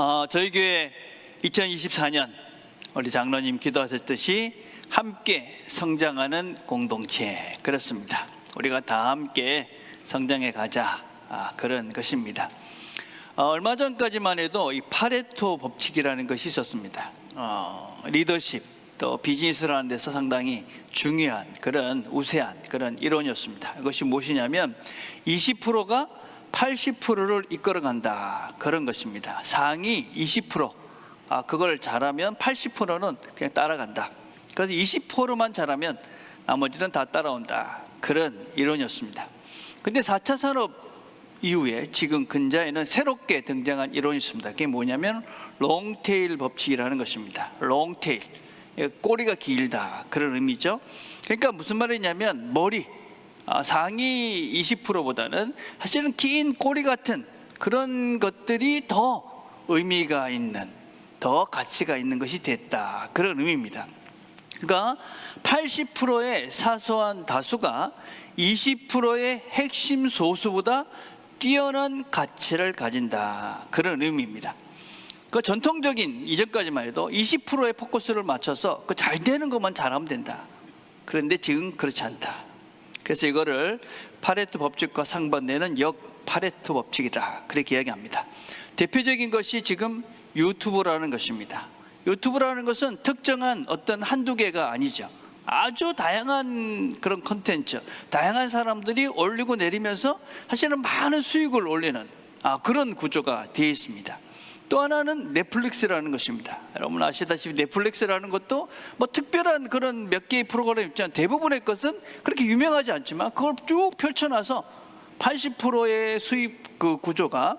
어, 저희 교회 2024년 우리 장로님 기도하셨듯이 함께 성장하는 공동체 그렇습니다. 우리가 다 함께 성장해 가자 아, 그런 것입니다. 어, 얼마 전까지만 해도 이 파레토 법칙이라는 것이 있었습니다. 어, 리더십 또 비즈니스를 하는 데서 상당히 중요한 그런 우세한 그런 이론이었습니다. 이것이 무엇이냐면 20%가 80%를 이끌어간다 그런 것입니다. 상위 20% 아, 그걸 잘하면 80%는 그냥 따라간다. 그래서 20%만 잘하면 나머지는 다 따라온다. 그런 이론이었습니다. 근데 4차 산업 이후에 지금 근자에는 새롭게 등장한 이론이 있습니다. 그게 뭐냐면 롱테일 법칙이라는 것입니다. 롱테일. 예, 꼬리가 길다. 그런 의미죠. 그러니까 무슨 말이냐면 머리 아, 상위 20%보다는 사실은 긴 꼬리 같은 그런 것들이 더 의미가 있는 더 가치가 있는 것이 됐다. 그런 의미입니다. 그러니까 80%의 사소한 다수가 20%의 핵심 소수보다 뛰어난 가치를 가진다. 그런 의미입니다. 그 전통적인 이전까지만 해도 20%의 포커스를 맞춰서 그 잘 되는 것만 잘하면 된다. 그런데 지금 그렇지 않다. 그래서 이거를 파레토 법칙과 상반되는 역 파레토 법칙이다. 그렇게 이야기합니다. 대표적인 것이 지금 유튜브라는 것입니다. 유튜브라는 것은 특정한 어떤 한두 개가 아니죠. 아주 다양한 그런 컨텐츠, 다양한 사람들이 올리고 내리면서 사실은 많은 수익을 올리는 아, 그런 구조가 되어 있습니다. 또 하나는 넷플릭스라는 것입니다. 여러분 아시다시피 넷플릭스라는 것도 뭐 특별한 그런 몇 개의 프로그램 있지만 대부분의 것은 그렇게 유명하지 않지만 그걸 쭉 펼쳐놔서 80%의 수입 그 구조가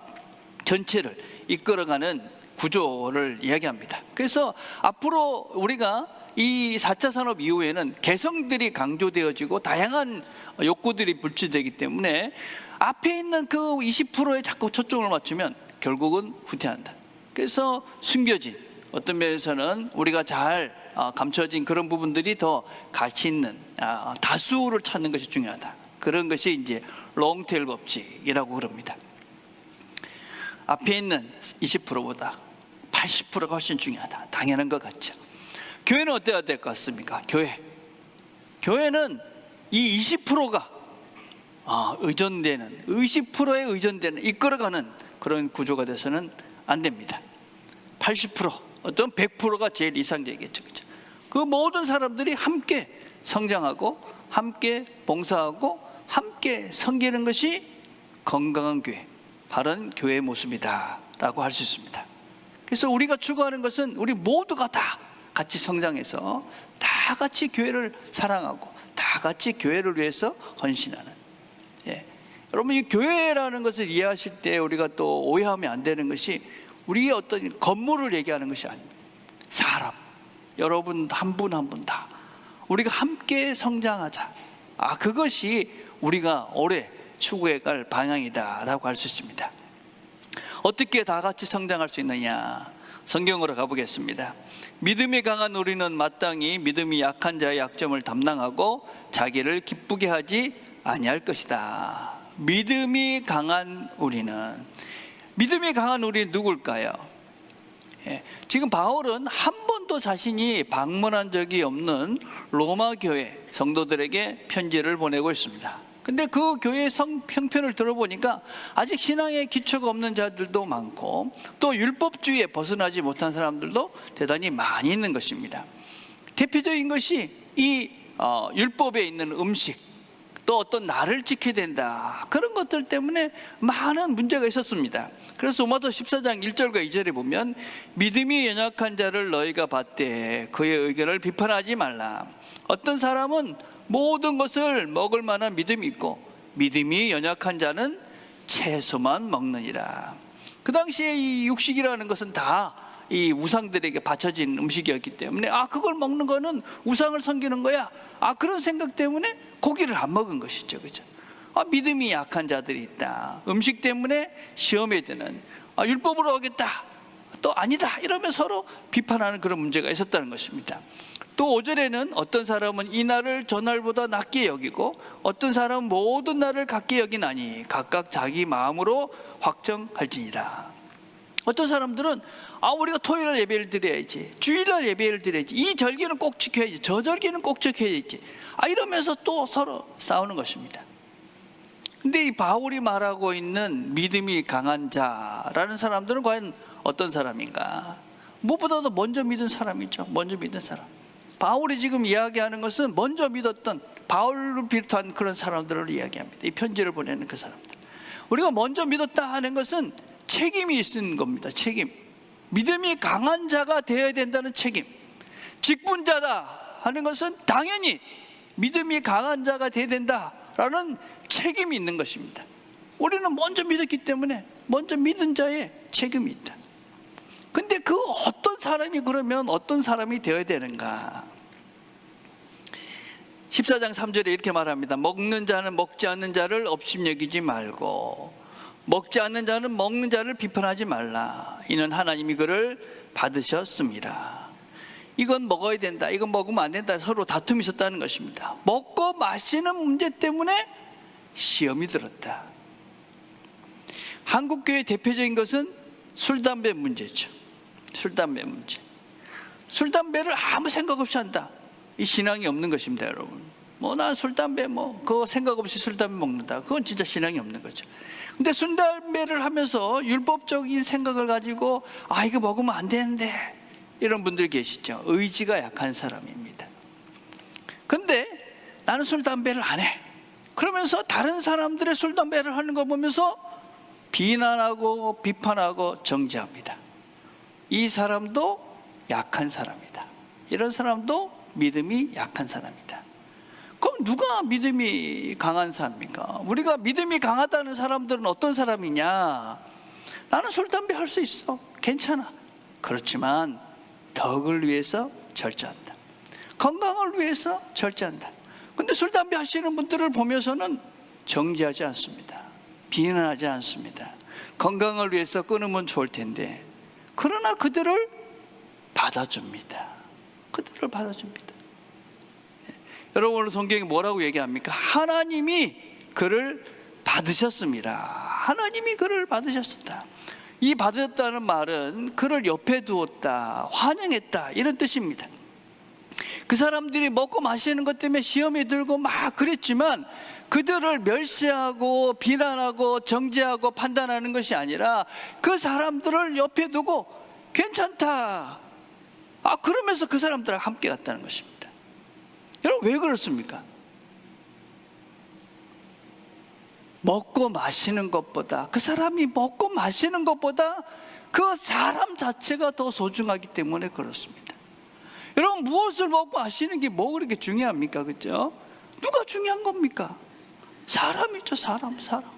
전체를 이끌어가는 구조를 이야기합니다. 그래서 앞으로 우리가 이 4차 산업 이후에는 개성들이 강조되어지고 다양한 욕구들이 불출되기 때문에 앞에 있는 그 20%에 자꾸 초점을 맞추면 결국은 후퇴한다. 그래서 숨겨진 어떤 면에서는 우리가 잘 아, 감춰진 그런 부분들이 더 가치 있는 아, 다수를 찾는 것이 중요하다. 그런 것이 이제 롱테일 법칙이라고 그럽니다. 앞에 있는 20%보다 80%가 훨씬 중요하다. 당연한 것 같죠. 교회는 어때야 될 것 같습니까? 교회. 교회는 이 20%가 아, 의존되는 20%에 의존되는 이끌어가는 그런 구조가 돼서는 안 됩니다. 80% 어떤 100%가 제일 이상적이겠죠. 그죠? 그 모든 사람들이 함께 성장하고 함께 봉사하고 함께 섬기는 것이 건강한 교회, 바른 교회의 모습이다라고 할 수 있습니다. 그래서 우리가 추구하는 것은 우리 모두가 다 같이 성장해서 다 같이 교회를 사랑하고 다 같이 교회를 위해서 헌신하는. 예. 여러분 이 교회라는 것을 이해하실 때 우리가 또 오해하면 안 되는 것이 우리의 어떤 건물을 얘기하는 것이 아닙니다. 사람, 여러분 한 분 한 분 다 우리가 함께 성장하자. 아 그것이 우리가 올해 추구해 갈 방향이다라고 할 수 있습니다. 어떻게 다 같이 성장할 수 있느냐? 성경으로 가보겠습니다. 믿음이 강한 우리는 마땅히 믿음이 약한 자의 약점을 담당하고 자기를 기쁘게 하지 아니할 것이다. 믿음이 강한 우리는 믿음이 강한 우리는 누굴까요? 예, 지금 바울은 한 번도 자신이 방문한 적이 없는 로마 교회 성도들에게 편지를 보내고 있습니다. 근데 그 교회의 성 형편을 들어보니까 아직 신앙의 기초가 없는 자들도 많고 또 율법주의에 벗어나지 못한 사람들도 대단히 많이 있는 것입니다. 대표적인 것이 이 어, 율법에 있는 음식 또 어떤 날을 지켜야 된다 그런 것들 때문에 많은 문제가 있었습니다. 그래서 로마서 14장 1절과 2절에 보면 믿음이 연약한 자를 너희가 받되 그의 의견을 비판하지 말라. 어떤 사람은 모든 것을 먹을 만한 믿음이 있고 믿음이 연약한 자는 채소만 먹느니라. 그 당시에 이 육식이라는 것은 다 이 우상들에게 바쳐진 음식이었기 때문에 아 그걸 먹는 거는 우상을 섬기는 거야. 아 그런 생각 때문에 고기를 안 먹은 것이죠, 그죠? 아 믿음이 약한 자들이 있다. 음식 때문에 시험에 드는 아 율법으로 하겠다. 또 아니다 이러면 서로 비판하는 그런 문제가 있었다는 것입니다. 또 5절에는 어떤 사람은 이 날을 저 날보다 낮게 여기고 어떤 사람은 모든 날을 같게 여기나니 각각 자기 마음으로 확정할지니라. 어떤 사람들은 아 우리가 토요일 예배를 드려야지 주일날 예배를 드려야지 이 절기는 꼭 지켜야지 저 절기는 꼭 지켜야지 아 이러면서 또 서로 싸우는 것입니다 근데 이 바울이 말하고 있는 믿음이 강한 자라는 사람들은 과연 어떤 사람인가 무엇보다도 먼저 믿은 사람이죠 먼저 믿은 사람 바울이 지금 이야기하는 것은 먼저 믿었던 바울을 비롯한 그런 사람들을 이야기합니다 이 편지를 보내는 그 사람들 우리가 먼저 믿었다 하는 것은 책임이 있는 겁니다. 책임. 믿음이 강한 자가 되어야 된다는 책임. 직분자다 하는 것은 당연히 믿음이 강한 자가 되어야 된다라는 책임이 있는 것입니다. 우리는 먼저 믿었기 때문에 먼저 믿은 자의 책임이 있다. 근데 그 어떤 사람이 그러면 어떤 사람이 되어야 되는가? 14장 3절에 이렇게 말합니다. 먹는 자는 먹지 않는 자를 업심여기지 말고 먹지 않는 자는 먹는 자를 비판하지 말라. 이는 하나님이 그를 받으셨습니다. 이건 먹어야 된다. 이건 먹으면 안 된다. 서로 다툼이 있었다는 것입니다. 먹고 마시는 문제 때문에 시험이 들었다. 한국 교회 대표적인 것은 술 담배 문제죠. 술 담배 문제. 술 담배를 아무 생각 없이 한다. 이 신앙이 없는 것입니다, 여러분. 뭐 난 술 담배 뭐 그거 생각 없이 술 담배 먹는다. 그건 진짜 신앙이 없는 거죠. 근데 술 담배를 하면서 율법적인 생각을 가지고 아 이거 먹으면 안 되는데 이런 분들 계시죠. 의지가 약한 사람입니다. 근데 나는 술 담배를 안 해. 그러면서 다른 사람들의 술 담배를 하는 거 보면서 비난하고 비판하고 정죄합니다. 이 사람도 약한 사람이다. 이런 사람도 믿음이 약한 사람이다. 그럼 누가 믿음이 강한 사람입니까? 우리가 믿음이 강하다는 사람들은 어떤 사람이냐? 나는 술, 담배 할 수 있어. 괜찮아. 그렇지만 덕을 위해서 절제한다. 건강을 위해서 절제한다. 근데 술, 담배 하시는 분들을 보면서는 정지하지 않습니다. 비난하지 않습니다. 건강을 위해서 끊으면 좋을 텐데. 그러나 그들을 받아줍니다. 그들을 받아줍니다. 여러분 오늘 성경이 뭐라고 얘기합니까? 하나님이 그를 받으셨습니다. 하나님이 그를 받으셨다. 이 받으셨다는 말은 그를 옆에 두었다, 환영했다 이런 뜻입니다. 그 사람들이 먹고 마시는 것 때문에 시험이 들고 막 그랬지만 그들을 멸시하고 비난하고 정죄하고 판단하는 것이 아니라 그 사람들을 옆에 두고 괜찮다. 아 그러면서 그 사람들과 함께 갔다는 것입니다. 여러분 왜 그렇습니까? 먹고 마시는 것보다 그 사람이 먹고 마시는 것보다 그 사람 자체가 더 소중하기 때문에 그렇습니다. 여러분 무엇을 먹고 마시는 게 뭐 그렇게 중요합니까? 그죠? 누가 중요한 겁니까? 사람이죠, 사람, 사람.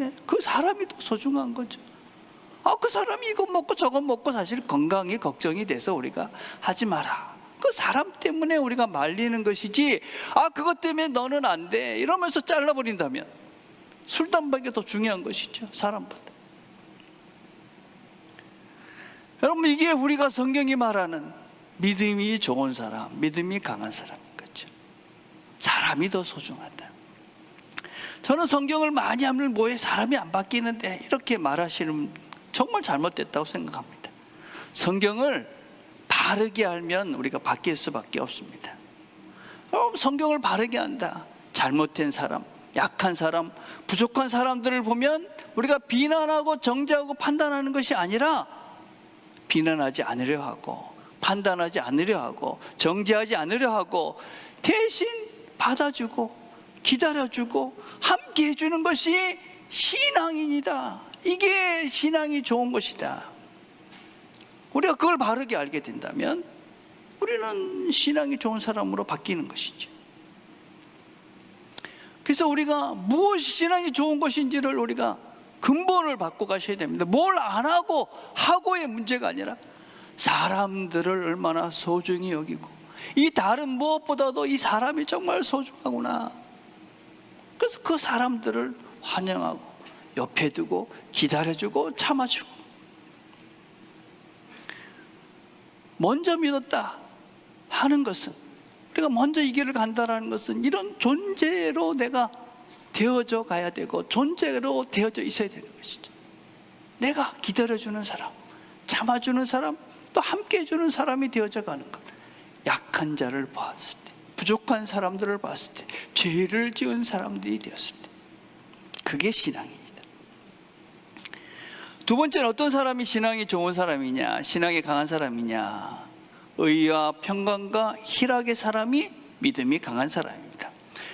예, 그 사람이 더 소중한 거죠. 아, 그 사람이 이거 먹고 저거 먹고 사실 건강이 걱정이 돼서 우리가 하지 마라. 그 사람 때문에 우리가 말리는 것이지, 아, 그것 때문에 너는 안 돼. 이러면서 잘라버린다면 술, 담배가 더 중요한 것이죠. 사람보다. 여러분, 이게 우리가 성경이 말하는 믿음이 좋은 사람, 믿음이 강한 사람인 거죠. 사람이 더 소중하다. 저는 성경을 많이 하면 뭐해 사람이 안 바뀌는데 이렇게 말하시는 정말 잘못됐다고 생각합니다. 성경을 바르게 알면 우리가 바뀔 수밖에 없습니다. 그럼 성경을 바르게 한다. 잘못된 사람, 약한 사람, 부족한 사람들을 보면 우리가 비난하고 정죄하고 판단하는 것이 아니라 비난하지 않으려 하고 판단하지 않으려 하고 정죄하지 않으려 하고 대신 받아주고 기다려주고 함께 해주는 것이 신앙인이다. 이게 신앙이 좋은 것이다. 우리가 그걸 바르게 알게 된다면 우리는 신앙이 좋은 사람으로 바뀌는 것이죠. 그래서 우리가 무엇이 신앙이 좋은 것인지를 우리가 근본을 바꿔 가셔야 됩니다. 뭘 안 하고 하고의 문제가 아니라 사람들을 얼마나 소중히 여기고 이 다른 무엇보다도 이 사람이 정말 소중하구나. 그래서 그 사람들을 환영하고 옆에 두고 기다려주고 참아주고 먼저 믿었다 하는 것은 우리가 먼저 이 길을 간다라는 것은 이런 존재로 내가 되어져 가야 되고 존재로 되어져 있어야 되는 것이죠. 내가 기다려주는 사람, 참아주는 사람, 또 함께 해주는 사람이 되어져 가는 것. 약한 자를 봤을 때, 부족한 사람들을 봤을 때, 죄를 지은 사람들이 되었을 때, 그게 신앙입니다. 두 번째는 어떤 사람이 신앙이 좋은 사람이냐, 신앙이 강한 사람이냐, 의와 평강과 희락의 사람이 믿음이 강한 사람입니다.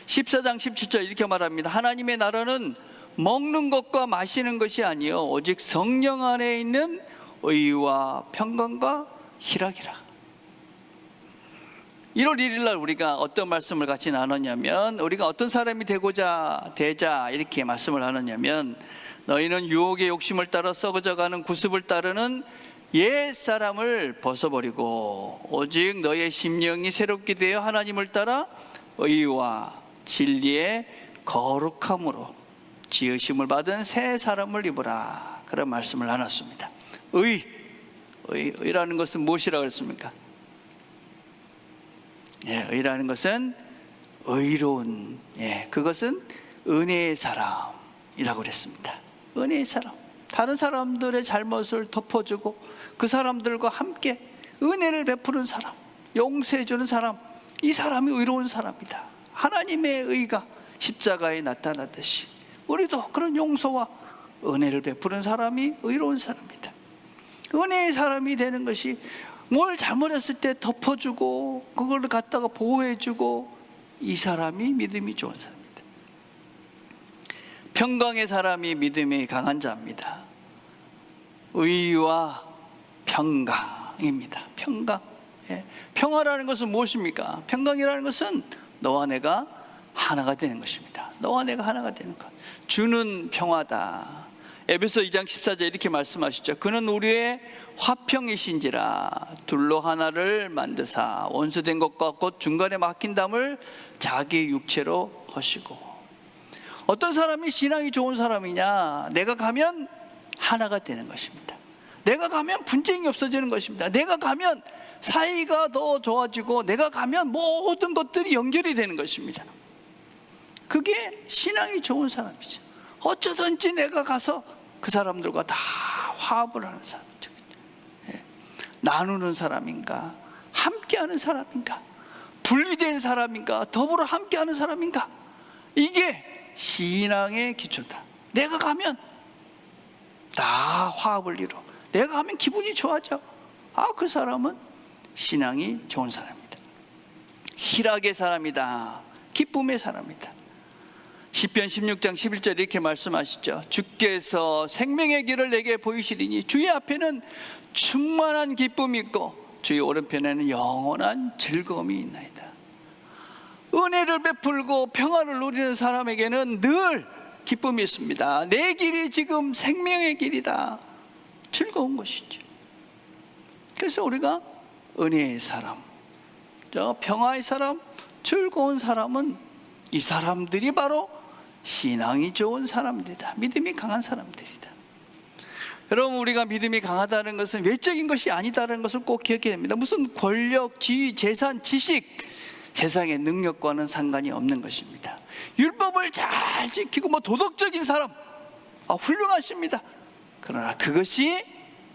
14장 17절 이렇게 말합니다. 하나님의 나라는 먹는 것과 마시는 것이 아니요 오직 성령 안에 있는 의와 평강과 희락이라. 1월 1일 날 우리가 어떤 말씀을 같이 나눴냐면 우리가 어떤 사람이 되고자 되자 이렇게 말씀을 나눴냐면 너희는 유혹의 욕심을 따라 썩어져가는 구습을 따르는 옛 사람을 벗어버리고 오직 너의 심령이 새롭게 되어 하나님을 따라 의와 진리의 거룩함으로 지으심을 받은 새 사람을 입으라 그런 말씀을 나눴습니다. 의, 의 의라는 것은 무엇이라고 했습니까? 예, 의라는 것은 의로운 예, 그것은 은혜의 사람이라고 그랬습니다. 은혜의 사람. 다른 사람들의 잘못을 덮어주고 그 사람들과 함께 은혜를 베푸는 사람, 용서해 주는 사람. 이 사람이 의로운 사람이다. 하나님의 의가 십자가에 나타났듯이 우리도 그런 용서와 은혜를 베푸는 사람이 의로운 사람이다. 은혜의 사람이 되는 것이 뭘 잘못했을 때 덮어주고 그걸 갖다가 보호해주고 이 사람이 믿음이 좋은 사람입니다. 평강의 사람이 믿음이 강한 자입니다. 의와 평강입니다. 평강. 예. 평화라는 것은 무엇입니까? 평강이라는 것은 너와 내가 하나가 되는 것입니다. 너와 내가 하나가 되는 것. 주는 평화다. 에베소 2장 14절 이렇게 말씀하시죠. 그는 우리의 화평이신지라 둘로 하나를 만드사 원수된 것과 곧 중간에 막힌 담을 자기 육체로 하시고 어떤 사람이 신앙이 좋은 사람이냐? 내가 가면 하나가 되는 것입니다. 내가 가면 분쟁이 없어지는 것입니다. 내가 가면 사이가 더 좋아지고 내가 가면 모든 것들이 연결이 되는 것입니다. 그게 신앙이 좋은 사람이죠. 어쩌든지 내가 가서 그 사람들과 다 화합을 하는 사람이죠. 예. 나누는 사람인가? 함께하는 사람인가? 분리된 사람인가? 더불어 함께하는 사람인가? 이게 신앙의 기초다. 내가 가면 다 화합을 이뤄. 내가 가면 기분이 좋아져. 아, 그 사람은 신앙이 좋은 사람이다. 희락의 사람이다. 기쁨의 사람이다. 시편 16장 11절 이렇게 말씀하시죠. 주께서 생명의 길을 내게 보이시리니 주의 앞에는 충만한 기쁨이 있고 주의 오른편에는 영원한 즐거움이 있나이다. 은혜를 베풀고 평화를 누리는 사람에게는 늘 기쁨이 있습니다. 내 길이 지금 생명의 길이다. 즐거운 것이죠. 그래서 우리가 은혜의 사람, 저 평화의 사람, 즐거운 사람은 이 사람들이 바로 신앙이 좋은 사람들이다. 믿음이 강한 사람들이다. 여러분 우리가 믿음이 강하다는 것은 외적인 것이 아니다라는 것을 꼭 기억해야 됩니다. 무슨 권력, 지위, 재산, 지식 세상의 능력과는 상관이 없는 것입니다. 율법을 잘 지키고 뭐 도덕적인 사람 아, 훌륭하십니다. 그러나 그것이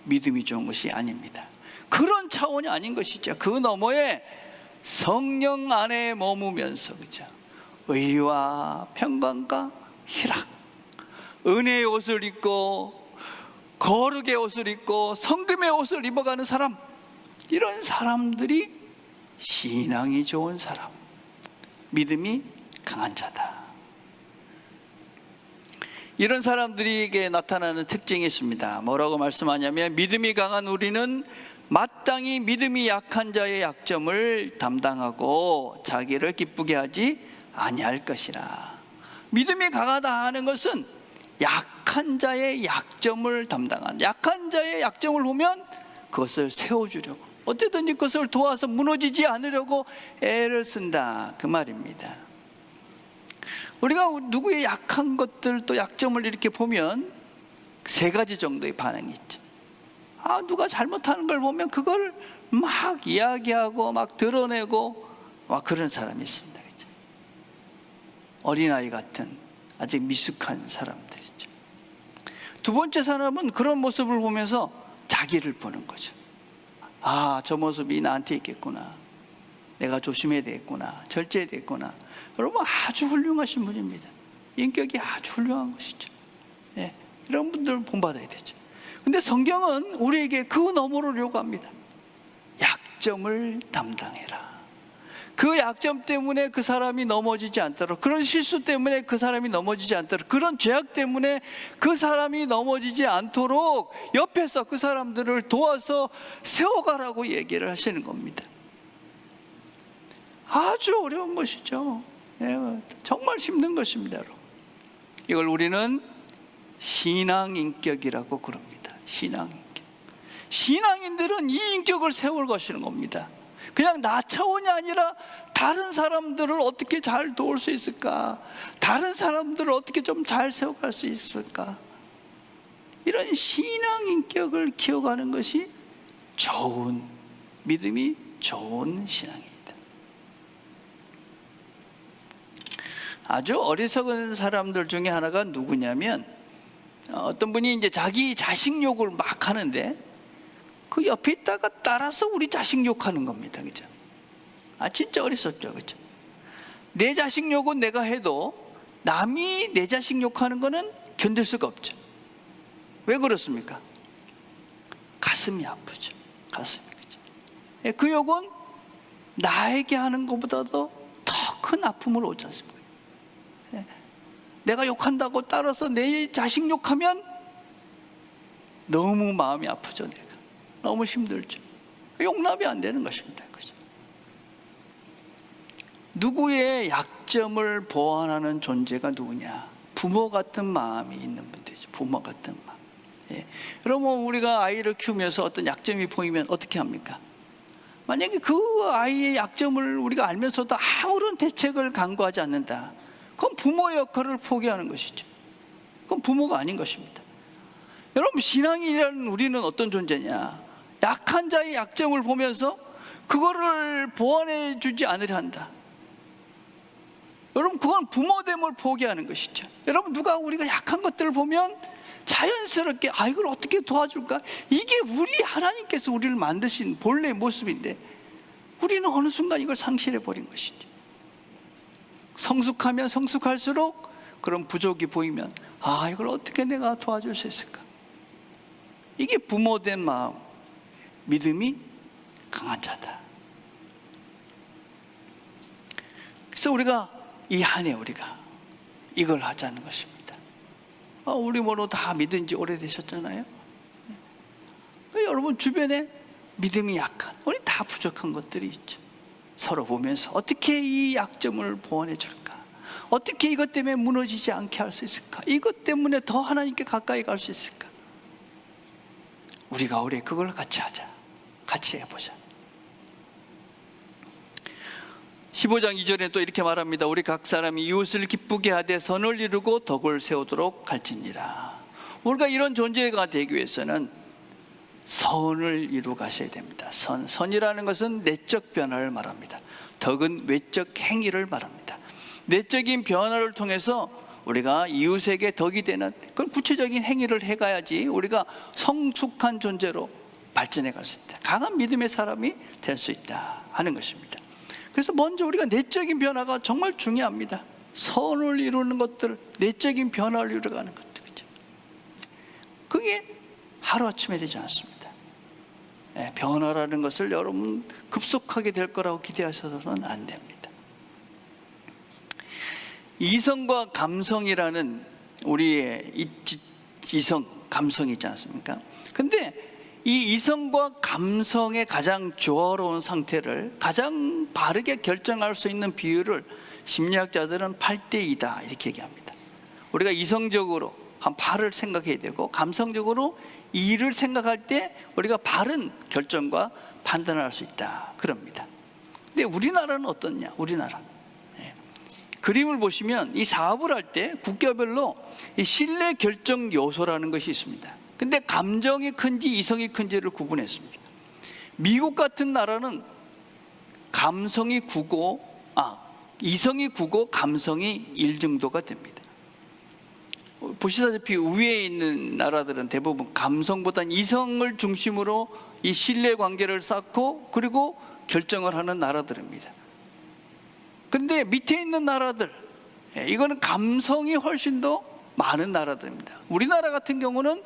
믿음이 좋은 것이 아닙니다. 그런 차원이 아닌 것이죠. 그 너머에 성령 안에 머무면서 그죠. 의와 평강과 희락, 은혜의 옷을 입고 거룩의 옷을 입고 성금의 옷을 입어가는 사람, 이런 사람들이 신앙이 좋은 사람, 믿음이 강한 자다. 이런 사람들에게 나타나는 특징이 있습니다. 뭐라고 말씀하냐면 믿음이 강한 우리는 마땅히 믿음이 약한 자의 약점을 담당하고 자기를 기쁘게 하지 아니할 것이라. 믿음이 강하다 하는 것은 약한 자의 약점을 담당한 약한 자의 약점을 보면 그것을 세워주려고 어쨌든지 그것을 도와서 무너지지 않으려고 애를 쓴다 그 말입니다. 우리가 누구의 약한 것들 또 약점을 이렇게 보면 세 가지 정도의 반응이 있죠. 아 누가 잘못하는 걸 보면 그걸 막 이야기하고 막 드러내고 막 그런 사람이 있습니다. 어린아이 같은 아직 미숙한 사람들이죠. 두 번째 사람은 그런 모습을 보면서 자기를 보는 거죠. 아, 저 모습이 나한테 있겠구나. 내가 조심해야 되겠구나. 절제해야 되겠구나. 여러분 아주 훌륭하신 분입니다. 인격이 아주 훌륭한 것이죠. 예, 이런 분들 본받아야 되죠. 근데 성경은 우리에게 그 너머를 요구합니다. 약점을 담당해라. 그 약점 때문에 그 사람이 넘어지지 않도록 그런 실수 때문에 그 사람이 넘어지지 않도록 그런 죄악 때문에 그 사람이 넘어지지 않도록 옆에서 그 사람들을 도와서 세워가라고 얘기를 하시는 겁니다. 아주 어려운 것이죠. 예, 정말 힘든 것입니다. 이걸 우리는 신앙 인격이라고 그럽니다. 신앙 인격. 신앙인들은 이 인격을 세울 것이는 겁니다. 그냥 나 차원이 아니라 다른 사람들을 어떻게 잘 도울 수 있을까? 다른 사람들을 어떻게 좀 잘 세워갈 수 있을까? 이런 신앙 인격을 키워가는 것이 좋은 믿음이 좋은 신앙입니다. 아주 어리석은 사람들 중에 하나가 누구냐면 어, 어떤 분이 이제 자기 자식 욕을 막 하는데 그 옆에 있다가 따라서 우리 자식 욕하는 겁니다. 그죠? 아, 진짜 어리석죠. 그죠? 내 자식 욕은 내가 해도 남이 내 자식 욕하는 거는 견딜 수가 없죠. 왜 그렇습니까? 가슴이 아프죠. 가슴이. 그죠? 예, 그 욕은 나에게 하는 것보다도 더 큰 아픔을 오지 않습니까? 예, 내가 욕한다고 따라서 내 자식 욕하면 너무 마음이 아프죠, 내가. 너무 힘들죠. 용납이 안 되는 것입니다. 누구의 약점을 보완하는 존재가 누구냐? 부모 같은 마음이 있는 분들이죠. 부모 같은 마음. 예. 여러분, 우리가 아이를 키우면서 어떤 약점이 보이면 어떻게 합니까? 만약에 그 아이의 약점을 우리가 알면서도 아무런 대책을 강구하지 않는다. 그건 부모의 역할을 포기하는 것이죠. 그건 부모가 아닌 것입니다. 여러분, 신앙이라는 우리는 어떤 존재냐? 약한 자의 약점을 보면서 그거를 보완해 주지 않으려 한다. 여러분, 그건 부모됨을 포기하는 것이죠. 여러분, 누가 우리가 약한 것들을 보면 자연스럽게 아 이걸 어떻게 도와줄까? 이게 우리 하나님께서 우리를 만드신 본래의 모습인데 우리는 어느 순간 이걸 상실해 버린 것이죠. 성숙하면 성숙할수록 그런 부족이 보이면 아 이걸 어떻게 내가 도와줄 수 있을까? 이게 부모된 마음, 믿음이 강한 자다. 그래서 우리가 이 한해 우리가 이걸 하자는 것입니다. 어, 우리 뭐로 다 믿은 지 오래되셨잖아요. 네. 여러분 주변에 믿음이 약한, 우리 다 부족한 것들이 있죠. 서로 보면서 어떻게 이 약점을 보완해 줄까? 어떻게 이것 때문에 무너지지 않게 할 수 있을까? 이것 때문에 더 하나님께 가까이 갈 수 있을까? 우리가 우리 그걸 같이 하자. 같이 해보자. 15장 2절에 또 이렇게 말합니다. 우리 각 사람이 이웃을 기쁘게 하되 선을 이루고 덕을 세우도록 갈지니라. 우리가 이런 존재가 되기 위해서는 선을 이루 가셔야 됩니다. 선, 선이라는 것은 내적 변화를 말합니다. 덕은 외적 행위를 말합니다. 내적인 변화를 통해서 우리가 이웃에게 덕이 되는 그런 구체적인 행위를 해가야지 우리가 성숙한 존재로 발전해 갈 수 있다. 강한 믿음의 사람이 될 수 있다 하는 것입니다. 그래서 먼저 우리가 내적인 변화가 정말 중요합니다. 선을 이루는 것들, 내적인 변화를 이루어가는 것들, 그죠? 그게 하루아침에 되지 않습니다. 예, 변화라는 것을 여러분 급속하게 될 거라고 기대하셔서는 안 됩니다. 이성과 감성이라는 우리의 이성, 감성이 있지 않습니까? 근데 이 이성과 감성의 가장 조화로운 상태를 가장 바르게 결정할 수 있는 비율을 심리학자들은 8대2다 이렇게 얘기합니다. 우리가 이성적으로 한 8을 생각해야 되고 감성적으로 2를 생각할 때 우리가 바른 결정과 판단을 할수 있다 그럽니다. 근데 우리나라는 어떻냐? 우리나라. 예. 그림을 보시면 이 사업을 할 때 국가별로 이 신뢰 결정 요소라는 것이 있습니다. 근데 감정이 큰지 이성이 큰지를 구분했습니다. 미국 같은 나라는 감성이 9고 아 이성이 9고 감성이 1 정도가 됩니다. 보시다시피 위에 있는 나라들은 대부분 감성보다는 이성을 중심으로 이 신뢰 관계를 쌓고 그리고 결정을 하는 나라들입니다. 그런데 밑에 있는 나라들, 예, 이거는 감성이 훨씬 더 많은 나라들입니다. 우리나라 같은 경우는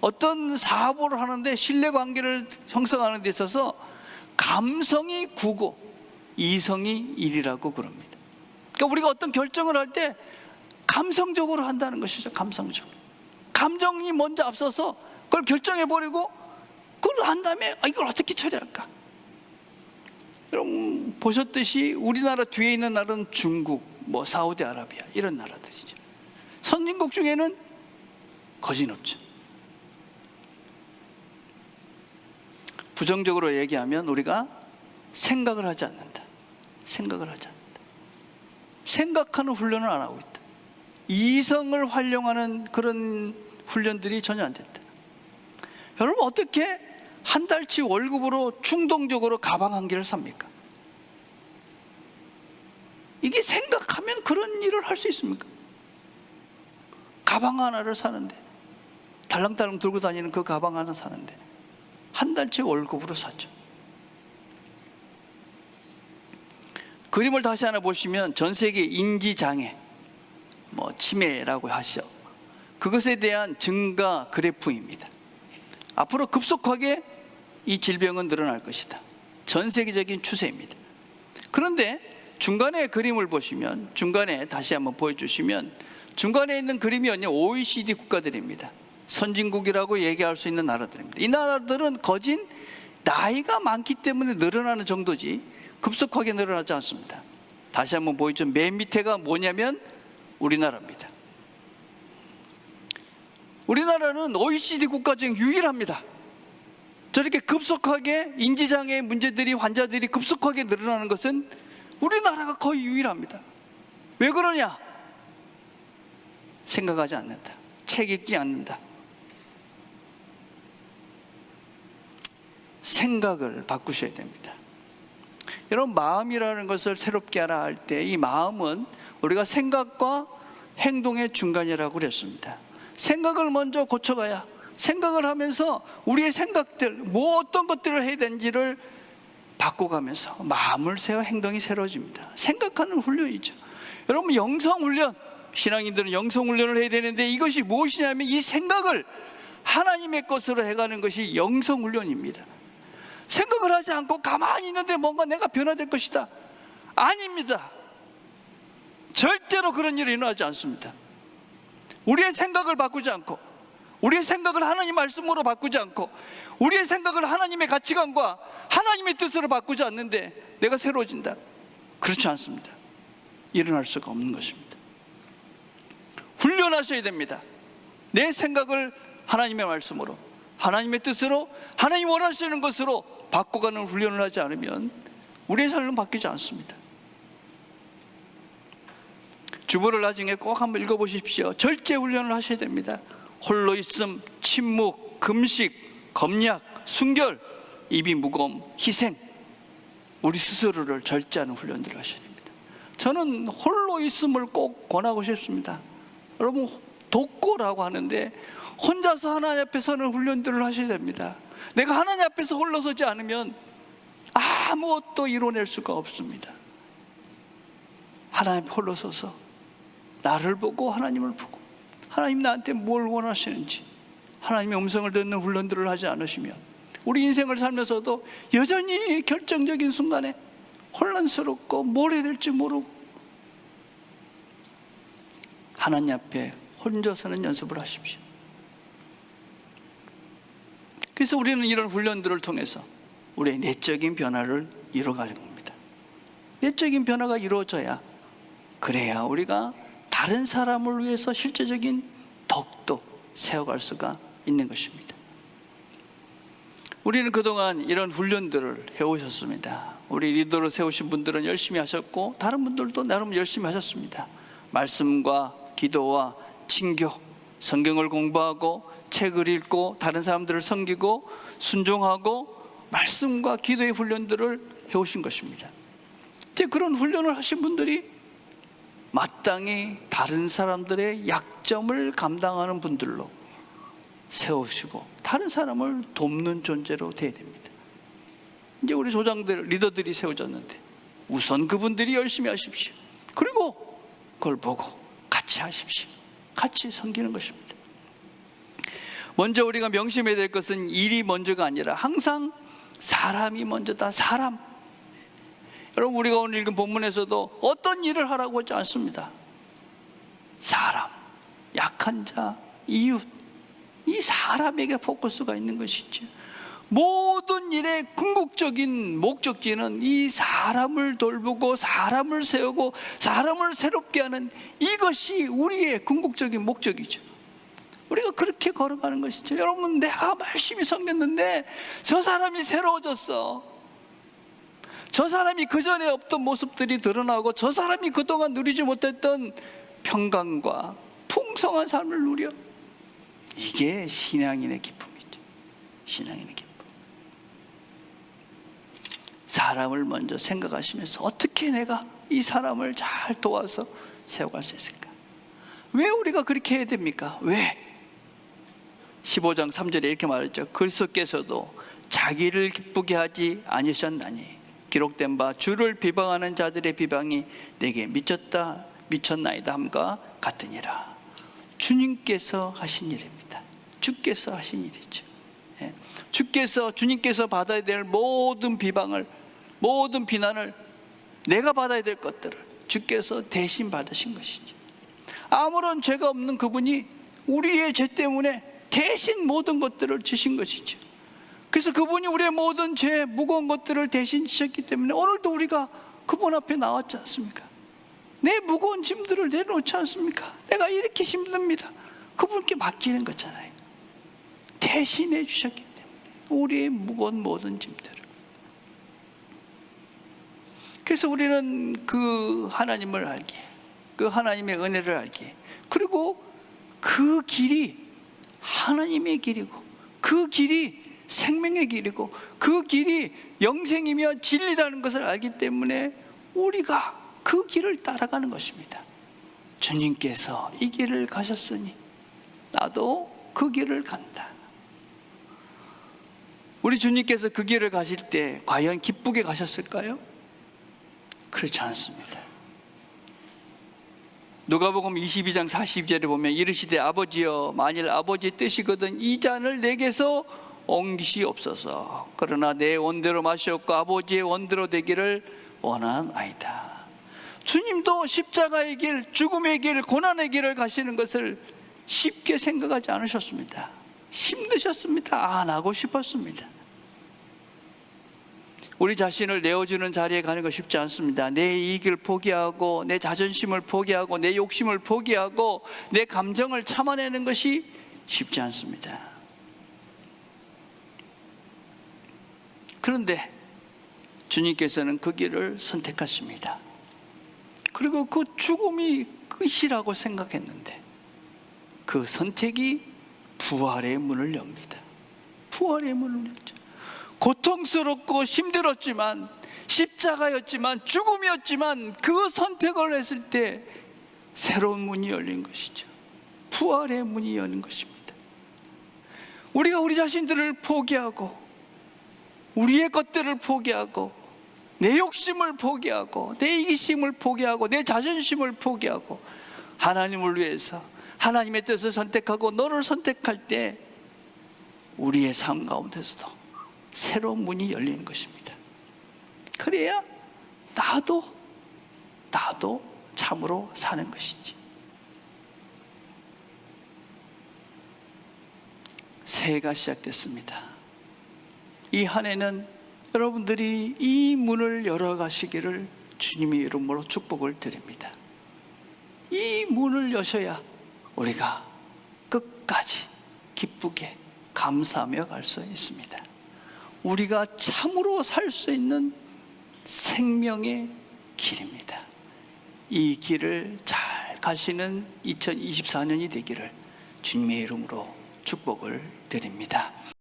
어떤 사업을 하는데 신뢰 관계를 형성하는 데 있어서 감성이 구고 이성이 일이라고 그럽니다. 그러니까 우리가 어떤 결정을 할 때 감성적으로 한다는 것이죠. 감성적으로. 감정이 먼저 앞서서 그걸 결정해 버리고 그걸 한 다음에 아, 이걸 어떻게 처리할까? 여러분 보셨듯이 우리나라 뒤에 있는 나라는 중국, 뭐 사우디아라비아 이런 나라들이죠. 선진국 중에는 거진 없죠. 부정적으로 얘기하면 우리가 생각을 하지 않는다. 생각을 하지 않는다. 생각하는 훈련을 안 하고 있다. 이성을 활용하는 그런 훈련들이 전혀 안 됐다. 여러분 어떻게 한 달치 월급으로 충동적으로 가방 한 개를 삽니까? 이게 생각하면 그런 일을 할 수 있습니까? 가방 하나를 사는데 달랑달랑 들고 다니는 그 가방 하나 사는데 한 달치 월급으로 사죠. 그림을 다시 하나 보시면 전 세계 인지 장애, 뭐 치매라고 하시죠. 그것에 대한 증가 그래프입니다. 앞으로 급속하게 이 질병은 늘어날 것이다. 전 세계적인 추세입니다. 그런데 중간에 그림을 보시면 중간에 다시 한번 보여주시면 중간에 있는 그림이 언니 OECD 국가들입니다. 선진국이라고 얘기할 수 있는 나라들입니다. 이 나라들은 거진 나이가 많기 때문에 늘어나는 정도지 급속하게 늘어나지 않습니다. 다시 한번 보여줘. 맨 밑에가 뭐냐면 우리나라입니다. 우리나라는 OECD 국가 중 유일합니다. 저렇게 급속하게 인지장애 문제들이 환자들이 급속하게 늘어나는 것은 우리나라가 거의 유일합니다. 왜 그러냐? 생각하지 않는다. 책 읽지 않는다. 생각을 바꾸셔야 됩니다. 여러분 마음이라는 것을 새롭게 알아 할 때 이 마음은 우리가 생각과 행동의 중간이라고 그랬습니다. 생각을 먼저 고쳐가야 생각을 하면서 우리의 생각들 뭐 어떤 것들을 해야 되는지를 바꿔가면서 마음을 세워 행동이 새로워집니다. 생각하는 훈련이죠. 여러분 영성 훈련 신앙인들은 영성 훈련을 해야 되는데 이것이 무엇이냐면 이 생각을 하나님의 것으로 해가는 것이 영성 훈련입니다. 생각을 하지 않고 가만히 있는데 뭔가 내가 변화될 것이다. 아닙니다. 절대로 그런 일이 일어나지 않습니다. 우리의 생각을 바꾸지 않고, 우리의 생각을 하나님 말씀으로 바꾸지 않고, 우리의 생각을 하나님의 가치관과 하나님의 뜻으로 바꾸지 않는데 내가 새로워진다. 그렇지 않습니다. 일어날 수가 없는 것입니다. 훈련하셔야 됩니다. 내 생각을 하나님의 말씀으로, 하나님의 뜻으로, 하나님 원하시는 것으로 바꿔가는 훈련을 하지 않으면 우리의 삶은 바뀌지 않습니다. 주보를 나중에 꼭 한번 읽어보십시오. 절제 훈련을 하셔야 됩니다. 홀로 있음, 침묵, 금식, 검약, 순결, 입이 무거움, 희생. 우리 스스로를 절제하는 훈련들을 하셔야 됩니다. 저는 홀로 있음을 꼭 권하고 싶습니다. 여러분 독고라고 하는데 혼자서 하나님 앞에 서는 훈련들을 하셔야 됩니다. 내가 하나님 앞에서 홀로 서지 않으면 아무것도 이뤄낼 수가 없습니다. 하나님 홀로 서서 나를 보고 하나님을 보고 하나님 나한테 뭘 원하시는지 하나님의 음성을 듣는 훈련들을 하지 않으시면 우리 인생을 살면서도 여전히 결정적인 순간에 혼란스럽고 뭘 해야 될지 모르고 하나님 앞에 혼자 서는 연습을 하십시오. 그래서 우리는 이런 훈련들을 통해서 우리의 내적인 변화를 이루어가는 겁니다. 내적인 변화가 이루어져야 그래야 우리가 다른 사람을 위해서 실제적인 덕도 세워갈 수가 있는 것입니다. 우리는 그동안 이런 훈련들을 해오셨습니다. 우리 리더로 세우신 분들은 열심히 하셨고 다른 분들도 나름 열심히 하셨습니다. 말씀과 기도와 친교, 성경을 공부하고 책을 읽고 다른 사람들을 섬기고 순종하고 말씀과 기도의 훈련들을 해오신 것입니다. 이제 그런 훈련을 하신 분들이 마땅히 다른 사람들의 약점을 감당하는 분들로 세우시고 다른 사람을 돕는 존재로 돼야 됩니다. 이제 우리 조장들 리더들이 세워졌는데 우선 그분들이 열심히 하십시오. 그리고 그걸 보고 같이 하십시오. 같이 섬기는 것입니다. 먼저 우리가 명심해야 될 것은 일이 먼저가 아니라 항상 사람이 먼저다. 사람. 여러분 우리가 오늘 읽은 본문에서도 어떤 일을 하라고 하지 않습니다. 사람, 약한 자, 이웃 이 사람에게 포커스가 있는 것이죠. 모든 일의 궁극적인 목적지는 이 사람을 돌보고 사람을 세우고 사람을 새롭게 하는 이것이 우리의 궁극적인 목적이죠. 우리가 그렇게 걸어가는 것이죠. 여러분, 내가 열심히 섬겼는데 저 사람이 새로워졌어. 저 사람이 그 전에 없던 모습들이 드러나고 저 사람이 그동안 누리지 못했던 평강과 풍성한 삶을 누려. 이게 신앙인의 기쁨이죠. 신앙인의 기쁨. 사람을 먼저 생각하시면서 어떻게 내가 이 사람을 잘 도와서 세워갈 수 있을까? 왜 우리가 그렇게 해야 됩니까? 왜? 15장 3절에 이렇게 말했죠. 그리스도께서도 자기를 기쁘게 하지 아니셨나니 기록된 바 주를 비방하는 자들의 비방이 내게 미쳤다 미쳤나이다 함과 같으니라. 주님께서 하신 일입니다. 주께서 하신 일이죠. 예. 주께서 주님께서 받아야 될 모든 비방을 모든 비난을 내가 받아야 될 것들을 주께서 대신 받으신 것이죠. 아무런 죄가 없는 그분이 우리의 죄 때문에 대신 모든 것들을 지신 것이죠. 그래서 그분이 우리의 모든 죄, 무거운 것들을 대신 지셨기 때문에 오늘도 우리가 그분 앞에 나왔지 않습니까? 내 무거운 짐들을 내놓지 않습니까? 내가 이렇게 힘듭니다. 그분께 맡기는 거잖아요. 대신해 주셨기 때문에 우리의 무거운 모든 짐들을. 그래서 우리는 그 하나님을 알기에, 그 하나님의 은혜를 알기에, 그리고 그 길이 하나님의 길이고, 그 길이 생명의 길이고, 그 길이 영생이며 진리라는 것을 알기 때문에 우리가 그 길을 따라가는 것입니다. 주님께서 이 길을 가셨으니 나도 그 길을 간다. 우리 주님께서 그 길을 가실 때 과연 기쁘게 가셨을까요? 그렇지 않습니다. 누가복음 22장 42절에 보면 이르시되 아버지여 만일 아버지 뜻이거든 이 잔을 내게서 옮기시옵소서 그러나 내 원대로 마시옵고 아버지의 원대로 되기를 원하나이다. 주님도 십자가의 길, 죽음의 길, 고난의 길을 가시는 것을 쉽게 생각하지 않으셨습니다. 힘드셨습니다. 안 하고 싶었습니다. 우리 자신을 내어주는 자리에 가는 거 쉽지 않습니다. 내 이익을 포기하고, 내 자존심을 포기하고, 내 욕심을 포기하고, 내 감정을 참아내는 것이 쉽지 않습니다. 그런데 주님께서는 그 길을 선택하십니다. 그리고 그 죽음이 끝이라고 생각했는데 그 선택이 부활의 문을 엽니다. 부활의 문을 열죠. 고통스럽고 힘들었지만 십자가였지만 죽음이었지만 그 선택을 했을 때 새로운 문이 열린 것이죠. 부활의 문이 여는 것입니다. 우리가 우리 자신들을 포기하고 우리의 것들을 포기하고 내 욕심을 포기하고 내 이기심을 포기하고 내 자존심을 포기하고 하나님을 위해서 하나님의 뜻을 선택하고 너를 선택할 때 우리의 삶 가운데서도 새로운 문이 열리는 것입니다. 그래야 나도 나도 참으로 사는 것이지. 새해가 시작됐습니다. 이 한 해는 여러분들이 이 문을 열어 가시기를 주님의 이름으로 축복을 드립니다. 이 문을 여셔야 우리가 끝까지 기쁘게 감사하며 갈 수 있습니다. 우리가 참으로 살 수 있는 생명의 길입니다. 이 길을 잘 가시는 2024년이 되기를 주님의 이름으로 축복을 드립니다.